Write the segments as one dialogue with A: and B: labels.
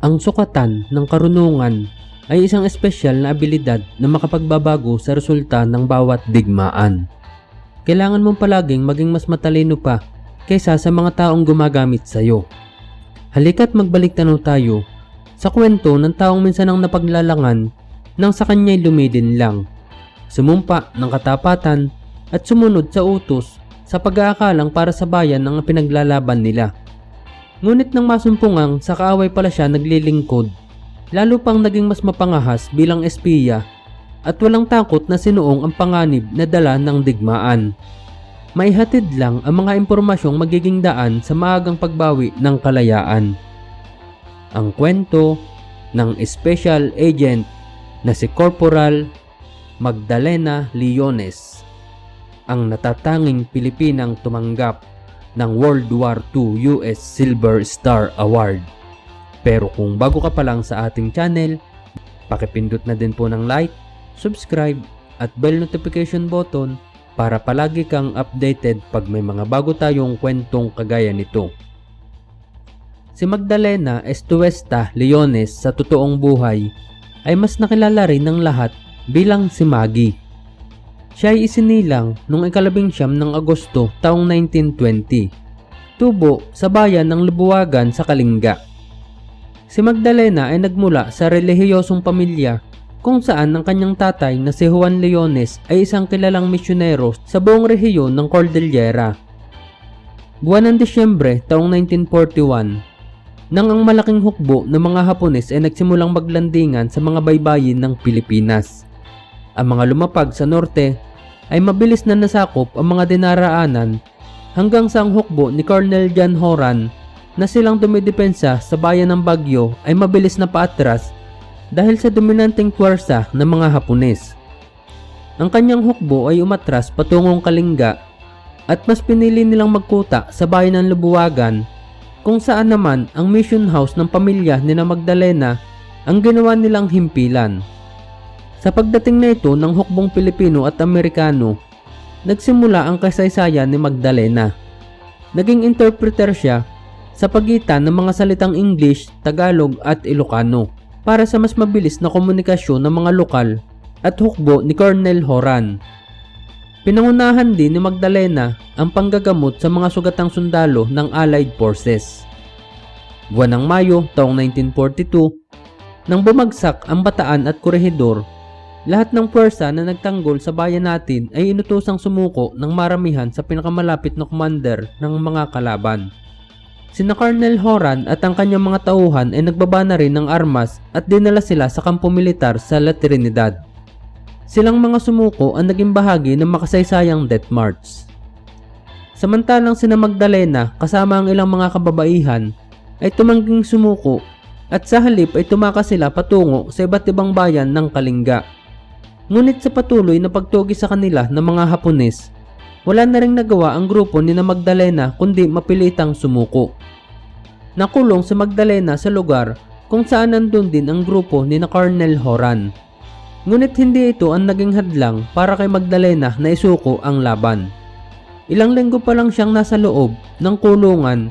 A: Ang sukatan ng karunungan ay isang espesyal na abilidad na makapagbabago sa resulta ng bawat digmaan. Kailangan mong palaging maging mas matalino pa kaysa sa mga taong gumagamit sa iyo. Halika't magbalik tanaw tayo sa kwento ng taong minsan ang napaglalangan nang sa kanya'y lumidin lang. Sumumpa ng katapatan at sumunod sa utos sa pag-aakalang para sa bayan ang pinaglalaban nila. Ngunit nang masumpungang sa kaaway pala siya naglilingkod, lalo pang naging mas mapangahas bilang espiya at walang takot na sinuong ang panganib na dala ng digmaan. Maihatid lang ang mga impormasyong magiging daan sa maagang pagbawi ng kalayaan. Ang kwento ng Special Agent na si Corporal Magdalena Leones, ang natatanging Pilipinang tumanggap ng World War II US Silver Star Award. Pero kung bago ka pa lang sa ating channel, pakipindot na din po ng like, subscribe at bell notification button para palagi kang updated pag may mga bago tayong kwentong kagaya nito. Si Magdalena Estuesta Leones sa totoong buhay ay mas nakilala rin ng lahat bilang si Maggie. Siya ay isinilang noong ikalabing siyam ng Agosto taong 1920. Tubo sa bayan ng Lubuwagan sa Kalinga. Si Magdalena ay nagmula sa relihiyosong pamilya kung saan ang kanyang tatay na si Juan Leones ay isang kilalang misyonero sa buong rehiyon ng Cordillera. Buwan ng Disyembre taong 1941, nang ang malaking hukbo ng mga Hapones ay nagsimulang maglandingan sa mga baybayin ng Pilipinas. Ang mga lumapag sa norte ay mabilis na nasakop ang mga dinaraanan hanggang sa ang hukbo ni Colonel John Horan na silang dumidepensa sa bayan ng Bagyo ay mabilis na paatras dahil sa dominanteng puwersa ng mga Hapones. Ang kanyang hukbo ay umatras patungong Kalinga at mas pinili nilang magkuta sa bayan ng Lubuwagan kung saan naman ang mission house ng pamilya ni na Magdalena ang ginawa nilang himpilan. Sa pagdating na ito ng hukbong Pilipino at Amerikano, nagsimula ang kasaysayan ni Magdalena. Naging interpreter siya sa pagitan ng mga salitang English, Tagalog at Ilocano para sa mas mabilis na komunikasyon ng mga lokal at hukbo ni Colonel Horan. Pinangunahan din ni Magdalena ang panggagamot sa mga sugatang sundalo ng Allied Forces. Buwan ng Mayo taong 1942, nang bumagsak ang bataan at korehidor, lahat ng pwersa na nagtanggol sa bayan natin ay inutosang sumuko ng maramihan sa pinakamalapit na commander ng mga kalaban. Sina Colonel Horan at ang kanyang mga tauhan ay nagbaba na rin ng armas at dinala sila sa kampo militar sa La Trinidad. Silang mga sumuko ang naging bahagi ng makasaysayang death march. Samantalang sina Magdalena kasama ang ilang mga kababaihan ay tumangging sumuko at sa halip ay tumakas sila patungo sa iba't ibang bayan ng Kalinga. Ngunit sa patuloy na pagtugi sa kanila ng mga Hapones, wala na ring nagawa ang grupo ni na Magdalena kundi mapilitang sumuko. Nakulong si Magdalena sa lugar kung saan nandun din ang grupo ni na Colonel Horan. Ngunit hindi ito ang naging hadlang para kay Magdalena na isuko ang laban. Ilang linggo pa lang siyang nasa loob ng kulungan.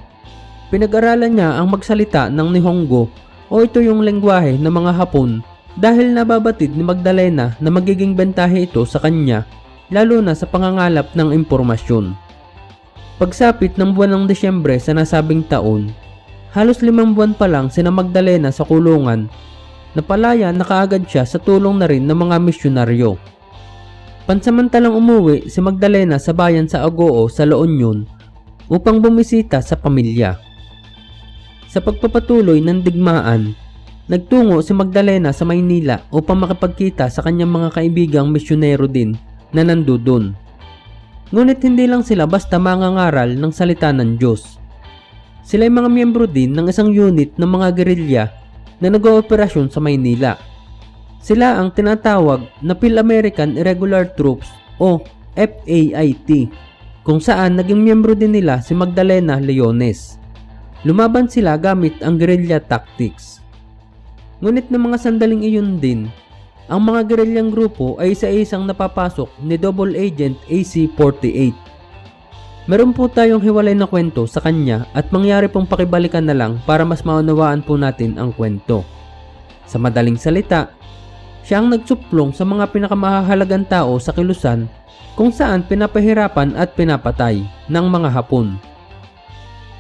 A: Pinag-aralan niya ang magsalita ng Nihongo o ito yung lengguwahe ng mga Hapon dahil nababatid ni Magdalena na magiging bentahe ito sa kanya lalo na sa pangangalap ng impormasyon. Pagsapit ng buwan ng Desyembre sa nasabing taon, halos limang buwan pa lang sina Magdalena sa kulungan Napalaya na kaagad siya sa tulong na rin ng mga misyonaryo. Pansamantalang umuwi si Magdalena sa bayan sa Agoo sa La Union upang bumisita sa pamilya. Sa pagpapatuloy ng digmaan, nagtungo si Magdalena sa Maynila upang makapagkita sa kanyang mga kaibigang misyonero din na nandoon. Ngunit hindi lang sila basta mangangaral ng salita ng Diyos. Sila ay mga miyembro din ng isang unit ng mga gerilya na nag-ooperasyon sa Maynila. Sila ang tinatawag na Phil-American Irregular Troops o FAIT kung saan naging miyembro din nila si Magdalena Leones. Lumaban sila gamit ang guerrilla tactics. Ngunit ng mga sandaling iyon din, ang mga gerilyang grupo ay isa-isang napapasok ni Double Agent AC-48. Meron po tayong hiwalay na kwento sa kanya at mangyari pong pakibalikan na lang para mas maunawaan po natin ang kwento. Sa madaling salita, siya ang nagsuplong sa mga pinakamahalagang tao sa kilusan kung saan pinapahirapan at pinapatay ng mga Hapon.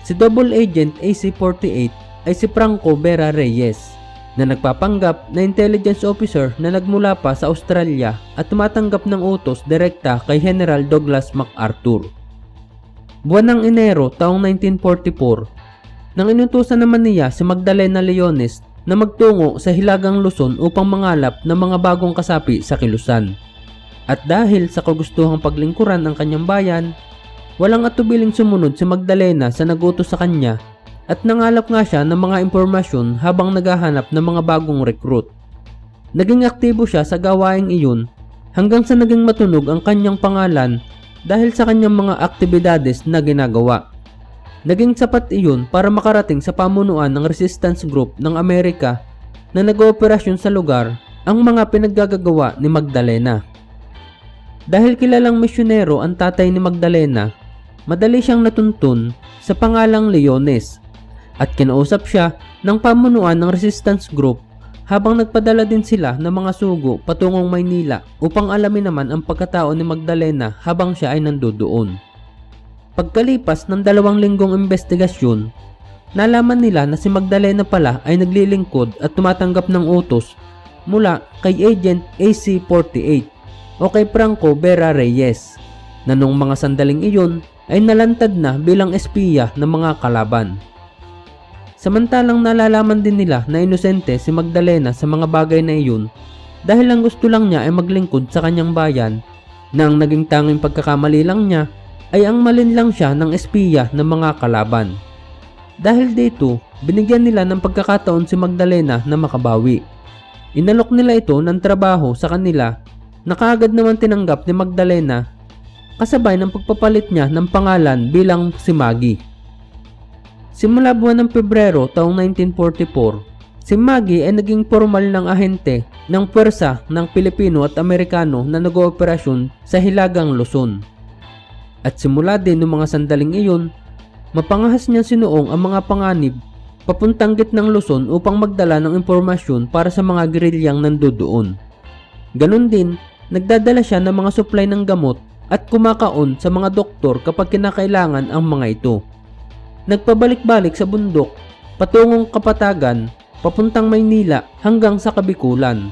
A: Si Double Agent AC-48 ay si Franco Vera Reyes na nagpapanggap na intelligence officer na nagmula pa sa Australia at tumatanggap ng utos direkta kay General Douglas MacArthur. Buwan ng Enero taong 1944, nang inutusan naman niya si Magdalena Leones na magtungo sa Hilagang Luzon upang mangalap ng mga bagong kasapi sa Kilusan. At dahil sa kagustuhang paglingkuran ng kanyang bayan, walang atubiling sumunod si Magdalena sa nagutos sa kanya at nangalap nga siya ng mga impormasyon habang naghahanap ng mga bagong recruit. Naging aktibo siya sa gawaing iyon hanggang sa naging matunog ang kanyang pangalan dahil sa kanyang mga aktibidades na ginagawa. Naging sapat iyon para makarating sa pamunuan ng resistance group ng Amerika na nag-ooperasyon sa lugar ang mga pinaggagawa ni Magdalena. Dahil kilalang misyonero ang tatay ni Magdalena, madali siyang natuntun sa pangalang Leones at kinausap siya ng pamunuan ng resistance group habang nagpadala din sila ng mga sugo patungong Maynila upang alamin naman ang pagkatao ni Magdalena habang siya ay nandoon. Pagkalipas ng dalawang linggong investigasyon, nalaman nila na si Magdalena pala ay naglilingkod at tumatanggap ng utos mula kay Agent AC-48 o kay Franco Vera Reyes na nung mga sandaling iyon ay nalantad na bilang espiya ng mga kalaban. Samantalang nalalaman din nila na inosente si Magdalena sa mga bagay na iyon dahil ang gusto lang niya ay maglingkod sa kanyang bayan na ang naging tanging pagkakamali lang niya ay ang malin lang siya ng espiya ng mga kalaban. Dahil dito, binigyan nila ng pagkakataon si Magdalena na makabawi. Inalok nila ito ng trabaho sa kanila na kaagad naman tinanggap ni Magdalena kasabay ng pagpapalit niya ng pangalan bilang si Maggie. Simula buwan ng Pebrero taong 1944, si Maggie ay naging formal ng ahente ng pwersa ng Pilipino at Amerikano na nag-ooperasyon sa Hilagang Luzon. At simula din ng mga sandaling iyon, mapangahas niya sinuong ang mga panganib papuntang gitnang Luzon upang magdala ng impormasyon para sa mga gerilyang nandoon. Ganon din, nagdadala siya ng mga supply ng gamot at kumakaon sa mga doktor kapag kinakailangan ang mga ito. Nagpabalik-balik sa bundok, patungong Kapatagan, papuntang Maynila hanggang sa Kabikulan.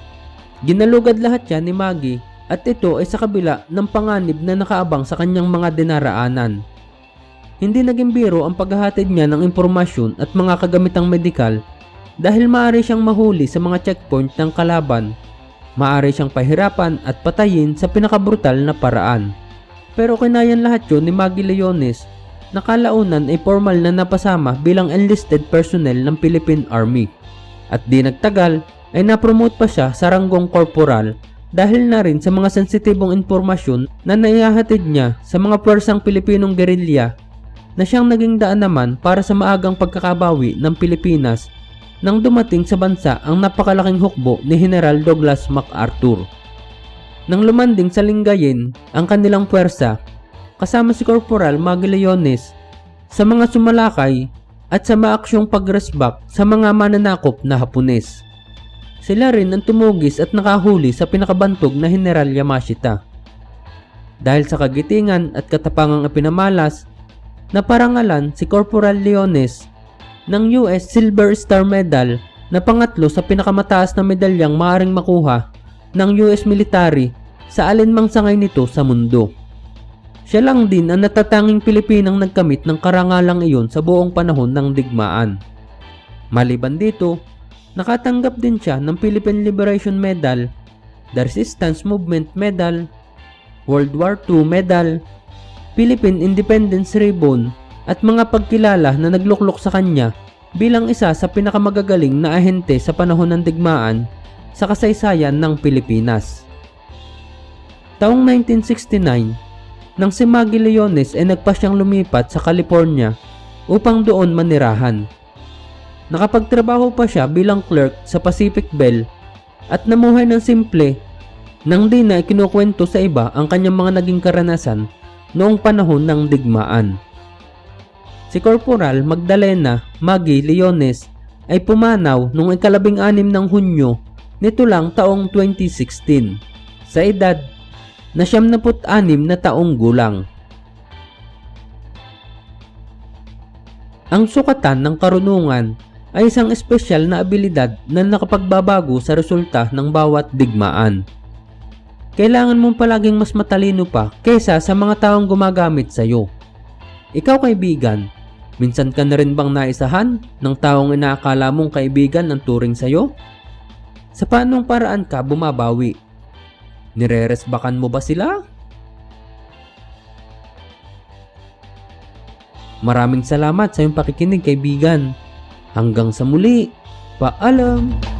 A: Ginalugad lahat yan ni Maggie at ito ay sa kabila ng panganib na nakaabang sa kanyang mga dinaraanan. Hindi naging biro ang paghahatid niya ng impormasyon at mga kagamitang medikal dahil maaari siyang mahuli sa mga checkpoint ng kalaban. Maaari siyang pahirapan at patayin sa pinakabrutal na paraan. Pero kinayan lahat yun ni Maggie Leones nakalaunan ay formal na napasama bilang enlisted personnel ng Philippine Army. At di nagtagal ay napromote pa siya sa ranggong korporal dahil na rin sa mga sensitibong impormasyon na naihahatid niya sa mga pwersang Pilipinong gerilya na siyang naging daan naman para sa maagang pagkakabawi ng Pilipinas nang dumating sa bansa ang napakalaking hukbo ni General Douglas MacArthur. Nang lumanding sa Lingayen ang kanilang pwersa kasama si Corporal Magallones sa mga sumalakay at sa maaksyong pagresbak sa mga mananakop na Hapones. Sila rin ang tumugis at nakahuli sa pinakabantog na General Yamashita. Dahil sa kagitingan at katapangang ipinamalas, naparangalan si Corporal Leones ng US Silver Star Medal na pangatlo sa pinakamataas na medalyang maaring makuha ng US military sa alinmang sangay nito sa mundo. Siya lang din ang natatanging Pilipinang nagkamit ng karangalang iyon sa buong panahon ng digmaan. Maliban dito, nakatanggap din siya ng Philippine Liberation Medal, the Resistance Movement Medal, World War II Medal, Philippine Independence Ribbon at mga pagkilala na nagluklok sa kanya bilang isa sa pinakamagagaling na ahente sa panahon ng digmaan sa kasaysayan ng Pilipinas. Taong 1969, nang si Maggie Leones ay nagpasyang lumipat sa California upang doon manirahan. Nakapagtrabaho pa siya bilang clerk sa Pacific Bell at namuhay ng simple nang di na ikinukwento sa iba ang kanyang mga naging karanasan noong panahon ng digmaan. Si Corporal Magdalena Maggie Leones ay pumanaw noong ikalabing anim ng Hunyo nito lang taong 2016 sa edad na 76 na taong gulang. Ang sukatan ng karunungan ay isang espesyal na abilidad na nakapagbabago sa resulta ng bawat digmaan. Kailangan mong palaging mas matalino pa kaysa sa mga taong gumagamit sa iyo. Ikaw kaibigan, minsan ka na rin bang naisahan ng taong inaakala mong kaibigan ng turing sa iyo? Sa paanong paraan ka bumabawi? Nireresbakan mo ba sila? Maraming salamat sa iyong pakikinig kaibigan. Hanggang sa muli, paalam!